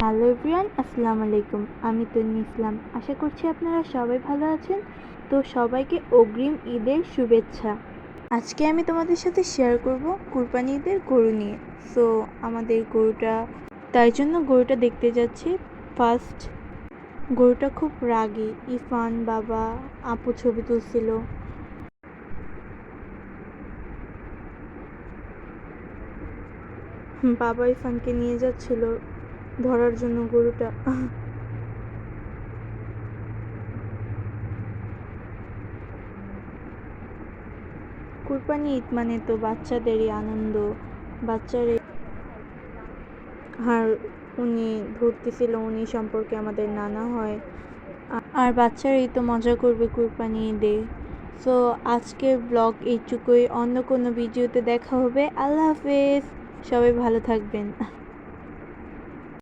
Hello everyone, আসসালামু আলাইকুম। আমি তন্নি ইসলাম। আশা করছি আপনারা সবাই ভালো আছেন। তো সবাইকে অগ্রিম ঈদের শুভেচ্ছা। আজকে আমি তোমাদের সাথে শেয়ার করব কুরবানি ঈদের গরু নিয়ে। সো আমাদের গরুটা, তাই জন্য গরুটা দেখতে যাচ্ছি। ফার্স্ট গরুটা খুব রাগী। ইরফান বাবা, আপু ছবি তুলছিল। বাবা ইরফানকে নিয়ে যাচ্ছিল। ধরার জন্য গরুটা। কুরবানি ঈদ মানে তো বাচ্চাদেরই আনন্দ। বাচ্চার আর উনি ধরতেছিল, উনি সম্পর্কে আমাদের নানা হয়। আর বাচ্চারাই তো মজা করবে কুরবানি ঈদে। সো আজকের ব্লগ এইটুকুই। অন্য কোনো ভিডিওতে দেখা হবে। আল্লাহ হাফেজ। সবাই ভালো থাকবেন।